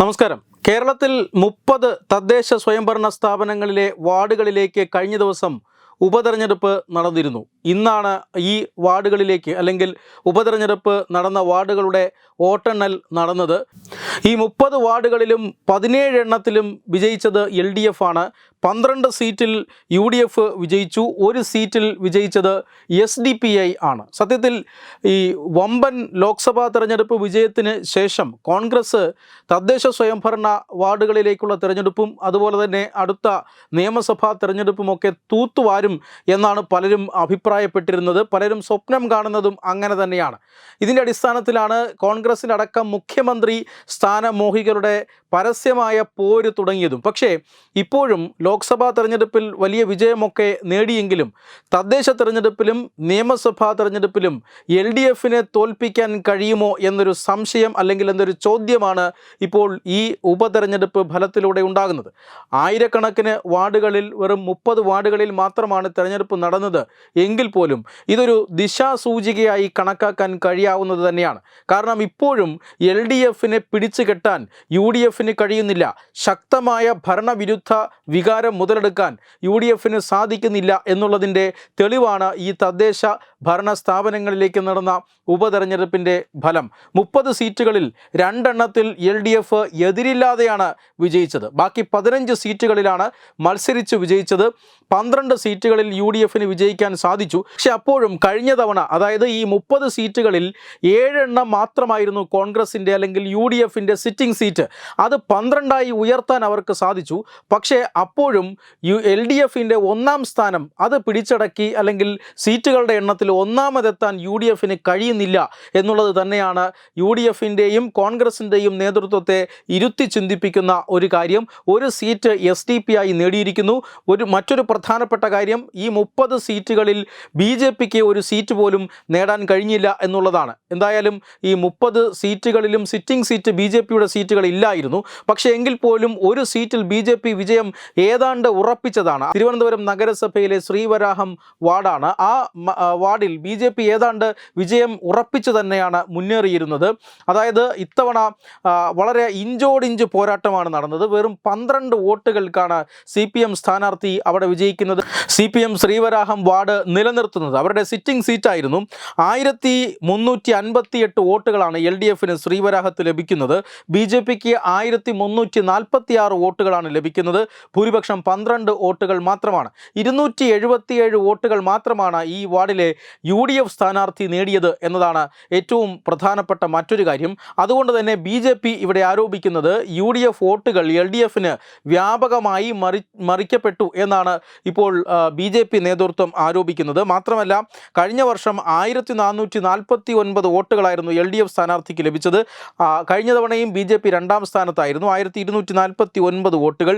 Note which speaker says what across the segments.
Speaker 1: നമസ്കാരം. കേരളത്തിൽ മുപ്പത് തദ്ദേശ സ്വയംഭരണ സ്ഥാപനങ്ങളിലെ വാർഡുകളിലേക്ക് കഴിഞ്ഞ ദിവസം ഉപതെരഞ്ഞെടുപ്പ് നടന്നിരുന്നു. ഇന്നാണ് ഈ വാർഡുകളിലേക്ക് അല്ലെങ്കിൽ ഉപതെരഞ്ഞെടുപ്പ് നടന്ന വാർഡുകളുടെ വോട്ടെണ്ണൽ നടന്നത്. ഈ മുപ്പത് വാർഡുകളിലും പതിനേഴ് എണ്ണത്തിലും വിജയിച്ചത് എൽ ഡി എഫ് ആണ്. പന്ത്രണ്ട് സീറ്റിൽ യു ഡി എഫ് വിജയിച്ചു. ഒരു സീറ്റിൽ വിജയിച്ചത് എസ് ഡി പി ഐ ആണ്. സത്യത്തിൽ ഈ വമ്പൻ ലോക്സഭാ തെരഞ്ഞെടുപ്പ് വിജയത്തിന് ശേഷം കോൺഗ്രസ് തദ്ദേശ സ്വയംഭരണ വാർഡുകളിലേക്കുള്ള തെരഞ്ഞെടുപ്പും അതുപോലെ തന്നെ അടുത്ത നിയമസഭാ തെരഞ്ഞെടുപ്പുമൊക്കെ തൂത്തുവാരും എന്നാണ് പലരും അഭിപ്രായപ്പെട്ടിരുന്നത്. പലരും സ്വപ്നം കാണുന്നതും അങ്ങനെ തന്നെയാണ്. ഇതിന്റെ അടിസ്ഥാനത്തിലാണ് കോൺഗ്രസിനടക്കം മുഖ്യമന്ത്രി സ്ഥാനമോഹികളുടെ പരസ്യമായ പോര് തുടങ്ങിയതും. പക്ഷേ ഇപ്പോഴും ലോക്സഭാ തെരഞ്ഞെടുപ്പിൽ വലിയ വിജയമൊക്കെ നേടിയെങ്കിലും തദ്ദേശ തെരഞ്ഞെടുപ്പിലും നിയമസഭാ തെരഞ്ഞെടുപ്പിലും എൽ ഡി എഫിനെ തോൽപ്പിക്കാൻ കഴിയുമോ എന്നൊരു സംശയം അല്ലെങ്കിൽ എന്നൊരു ചോദ്യമാണ് ഇപ്പോൾ ഈ ഉപതെരഞ്ഞെടുപ്പ് ഫലത്തിലൂടെ ഉണ്ടാകുന്നത്. ആയിരക്കണക്കിന് വാർഡുകളിൽ വെറും മുപ്പത് വാർഡുകളിൽ മാത്രമാണ് തെരഞ്ഞെടുപ്പ് നടന്നത് എങ്കിൽ പോലും ഇതൊരു ദിശാസൂചികയായി കണക്കാക്കാൻ കഴിയാവുന്നത് തന്നെയാണ്. കാരണം ഇപ്പോഴും എൽ ഡി എഫിനെ പിടിച്ചു കെട്ടാൻ യു ഡി എഫിന് കഴിയുന്നില്ല. ശക്തമായ ഭരണവിരുദ്ധ വികാരം മുതലെടുക്കാൻ യു ഡി എഫിന് സാധിക്കുന്നില്ല എന്നുള്ളതിന്റെ തെളിവാണ് ഈ തദ്ദേശ ഭരണ സ്ഥാപനങ്ങളിലേക്ക് നടന്ന ഉപതെരഞ്ഞെടുപ്പിന്റെ ഫലം. മുപ്പത് സീറ്റുകളിൽ രണ്ടെണ്ണത്തിൽ എൽ ഡി എഫ് എതിരില്ലാതെയാണ് വിജയിച്ചത്. ബാക്കി പതിനഞ്ച് സീറ്റുകളിലാണ് മത്സരിച്ച് വിജയിച്ചത്. പന്ത്രണ്ട് സീറ്റുകളിൽ യു ഡി എഫിന് വിജയിക്കാൻ സാധിച്ചു. പക്ഷെ അപ്പോഴും കഴിഞ്ഞ തവണ അതായത് ഈ മുപ്പത് സീറ്റുകളിൽ ഏഴെണ്ണം മാത്രമായിരുന്നു കോൺഗ്രസിന്റെ അല്ലെങ്കിൽ യു ഡി എഫിന്റെ സിറ്റിംഗ് സീറ്റ്. അത് പന്ത്രണ്ടായി ഉയർത്താൻ അവർക്ക് സാധിച്ചു. പക്ഷേ അപ്പോഴും യു എൽ ഡി എഫിന്റെ ഒന്നാം സ്ഥാനം അത് പിടിച്ചടക്കി അല്ലെങ്കിൽ സീറ്റുകളുടെ എണ്ണത്തിൽ ഒന്നാമതെത്താൻ യു ഡി എഫിന് കഴിയുന്നില്ല എന്നുള്ളത് തന്നെയാണ് യു ഡി എഫിന്റെയും കോൺഗ്രസിന്റെയും നേതൃത്വത്തെ ഇരുത്തി ചിന്തിപ്പിക്കുന്ന ഒരു കാര്യം. ഒരു സീറ്റ് എസ് ഡി പി ആയി നേടിയിരിക്കുന്നു. ഒരു മറ്റൊരു പ്രധാനപ്പെട്ട കാര്യം ഈ മുപ്പത് സീറ്റുകളിൽ ബി ജെ പിക്ക് ഒരു സീറ്റ് പോലും നേടാൻ കഴിഞ്ഞില്ല എന്നുള്ളതാണ്. എന്തായാലും ഈ മുപ്പത് സീറ്റുകളിലും സിറ്റിംഗ് സീറ്റ് ബി ജെ പിയുടെ സീറ്റുകൾ ഇല്ലായിരുന്നു പക്ഷേ എങ്കിൽ പോലും ഒരു സീറ്റിൽ ബി ജെ പി വിജയം ഏതാണ്ട് ഉറപ്പിച്ചതാണ്. തിരുവനന്തപുരം നഗരസഭയിലെ ശ്രീവരാഹം വാർഡാണ്. ആ വാർഡിൽ ബി ജെ പി ഏതാണ്ട് വിജയം ഉറപ്പിച്ചു തന്നെയാണ് മുന്നേറിയിരുന്നത്. അതായത് ഇത്തവണ വളരെ ഇഞ്ചോടിഞ്ച് പോരാട്ടമാണ് നടന്നത്. വെറും പന്ത്രണ്ട് വോട്ടുകൾക്കാണ് സി പി എം സ്ഥാനാർത്ഥി അവിടെ വിജയിക്കുന്നത്. C P M Sreevaraham ward നിലനിർത്തുന്നത്. അവരുടെ സിറ്റിംഗ് സീറ്റായിരുന്നു. ആയിരത്തി മുന്നൂറ്റി അൻപത്തി എട്ട് വോട്ടുകളാണ് എൽ ഡി എഫിന് ശ്രീവരാഹത്ത് ലഭിക്കുന്നത്. ബി ജെ പിക്ക് ആയിരത്തി മുന്നൂറ്റി നാൽപ്പത്തി ആറ് വോട്ടുകളാണ് ലഭിക്കുന്നത്. ഭൂരിപക്ഷം പന്ത്രണ്ട് വോട്ടുകൾ മാത്രമാണ്. ഇരുന്നൂറ്റി എഴുപത്തിയേഴ് വോട്ടുകൾ മാത്രമാണ് ഈ വാർഡിലെ യു ഡി എഫ് സ്ഥാനാർത്ഥി നേടിയത് എന്നതാണ് ഏറ്റവും പ്രധാനപ്പെട്ട മറ്റൊരു കാര്യം. അതുകൊണ്ട് തന്നെ ബി ജെ പി ഇവിടെ ആരോപിക്കുന്നത് യു ഡി എഫ് വോട്ടുകൾ എൽ ഡി എഫിന് വ്യാപകമായി മറി മറിക്കപ്പെട്ടു എന്നാണ് ഇപ്പോൾ ബി ജെ പി നേതൃത്വം ആരോപിക്കുന്നത്. മാത്രമല്ല കഴിഞ്ഞ വർഷം ആയിരത്തി നാനൂറ്റി നാൽപ്പത്തി ഒൻപത് വോട്ടുകളായിരുന്നു എൽ ഡി എഫ് സ്ഥാനാർത്ഥിക്ക് ലഭിച്ചത്. കഴിഞ്ഞ തവണയും ബി ജെ പി രണ്ടാം സ്ഥാനത്തായിരുന്നു. ആയിരത്തി ഇരുന്നൂറ്റി നാൽപ്പത്തി ഒൻപത് വോട്ടുകൾ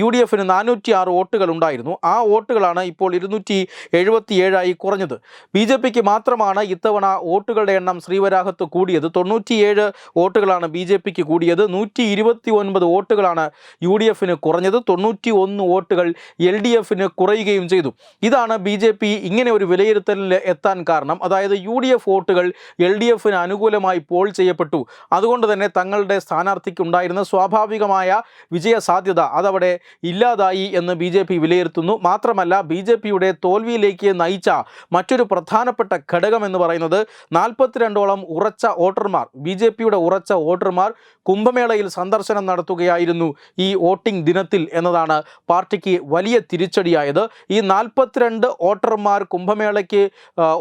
Speaker 1: യു ഡി എഫിന് നാനൂറ്റി ആറ് വോട്ടുകൾ ഉണ്ടായിരുന്നു. ആ വോട്ടുകളാണ് ഇപ്പോൾ ഇരുന്നൂറ്റി എഴുപത്തി ഏഴായി കുറഞ്ഞത്. ബി ജെ പിക്ക് മാത്രമാണ് ഇത്തവണ വോട്ടുകളുടെ എണ്ണം ശ്രീവരാഹത്ത് കൂടിയത്. തൊണ്ണൂറ്റിയേഴ് വോട്ടുകളാണ് ബി ജെ പിക്ക് കൂടിയത്. നൂറ്റി ഇരുപത്തി ഒൻപത് വോട്ടുകളാണ് യു ഡി എഫിന് കുറഞ്ഞത്. തൊണ്ണൂറ്റി ഒന്ന് വോട്ടുകൾ എൽ ഡി എഫിന് കുറയുകയും ചെയ്തു. ഇതാണ് ബി ജെ പി ഇങ്ങനെ ഒരു വിലയിരുത്തലിൽ എത്താൻ കാരണം. അതായത് യു ഡി എഫ് വോട്ടുകൾ എൽ ഡി എഫിന് അനുകൂലമായി പോൾ ചെയ്യപ്പെട്ടു. അതുകൊണ്ട് തന്നെ തങ്ങളുടെ സ്ഥാനാർത്ഥിക്ക് ഉണ്ടായിരുന്ന സ്വാഭാവികമായ വിജയ സാധ്യത അതവിടെ ഇല്ലാതായി എന്ന് ബി ജെ പി വിലയിരുത്തുന്നു. മാത്രമല്ല ബി ജെ പിയുടെ തോൽവിയിലേക്ക് നയിച്ച മറ്റൊരു പ്രധാനപ്പെട്ട ഘടകം എന്ന് പറയുന്നത് നാൽപ്പത്തിരണ്ടോളം ഉറച്ച വോട്ടർമാർ ബി ജെ പിയുടെ ഉറച്ച വോട്ടർമാർ കുംഭമേളയിൽ സന്ദർശനം നടത്തുകയായിരുന്നു ഈ വോട്ടിംഗ് ദിനത്തിൽ എന്നതാണ് പാർട്ടിക്ക് വലിയ തിരിച്ചടിയായത്. ഈ നാൽപ്പത്തിരണ്ട് വോട്ടർമാർ കുംഭമേളയ്ക്ക്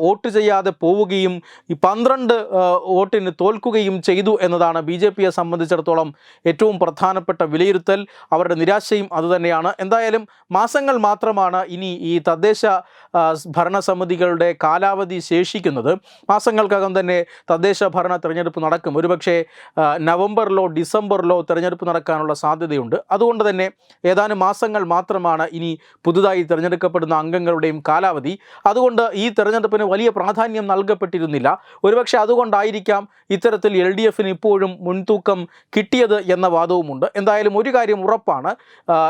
Speaker 1: വോട്ട് ചെയ്യാതെ പോവുകയും പന്ത്രണ്ട് വോട്ടിന് തോൽക്കുകയും ചെയ്തു എന്നതാണ് ബി ജെ പിയെ സംബന്ധിച്ചിടത്തോളം ഏറ്റവും പ്രധാനപ്പെട്ട വിലയിരുത്തൽ അവരുടെ നിരാശയും അതുതന്നെയാണ്. എന്തായാലും മാസങ്ങൾ മാത്രമാണ് ഇനി ഈ തദ്ദേശ ഭരണസമിതികളുടെ കാലാവധി ശേഷിക്കുന്നത്. മാസങ്ങൾക്കകം തന്നെ തദ്ദേശ ഭരണ തിരഞ്ഞെടുപ്പ് നടക്കും. ഒരുപക്ഷെ നവംബറിലോ ഡിസംബറിലോ തിരഞ്ഞെടുപ്പ് നടക്കാനുള്ള സാധ്യതയുണ്ട്. അതുകൊണ്ട് തന്നെ ഏതാനും മാസങ്ങൾ മാത്രമാണ് ഇനി പുതുതായി തിരഞ്ഞെടുക്കപ്പെടുന്ന അംഗങ്ങളുടെയും കാലാവധി. അതുകൊണ്ട് ഈ തിരഞ്ഞെടുപ്പിന് വലിയ പ്രാധാന്യം നൽകപ്പെട്ടിരുന്നില്ല. ഒരുപക്ഷെ അതുകൊണ്ടായിരിക്കാം ഇത്തരത്തിൽ എൽ ഡി എഫിന് ഇപ്പോഴും മുൻതൂക്കം കിട്ടിയത് എന്ന വാദവുമുണ്ട്. എന്തായാലും ഒരു കാര്യം ഉറപ്പാണ്.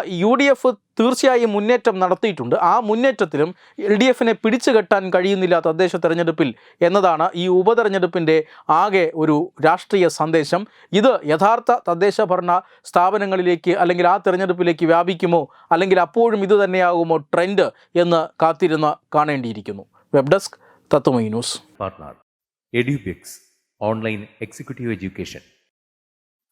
Speaker 1: യു ഡി എഫ് തീർച്ചയായും മുന്നേറ്റം നടത്തിയിട്ടുണ്ട്. ആ മുന്നേറ്റത്തിലും എൽ ഡി എഫിനെ പിടിച്ചു കെട്ടാൻ കഴിയുന്നില്ല തദ്ദേശ തെരഞ്ഞെടുപ്പിൽ എന്നതാണ് ഈ ഉപതെരഞ്ഞെടുപ്പിന്റെ ആകെ ഒരു രാഷ്ട്രീയ സന്ദേശം. ഇത് യഥാർത്ഥ തദ്ദേശ ഭരണ സ്ഥാപനങ്ങളിലേക്ക് അല്ലെങ്കിൽ ആ തെരഞ്ഞെടുപ്പിലേക്ക് വ്യാപിക്കുമോ അല്ലെങ്കിൽ അപ്പോഴും ഇത് തന്നെയാകുമോ ട്രെൻഡ് എന്ന് കാത്തിരുന്ന് കാണേണ്ടിയിരിക്കുന്നു. Web desk Tatvamayi news.
Speaker 2: partner online executive education.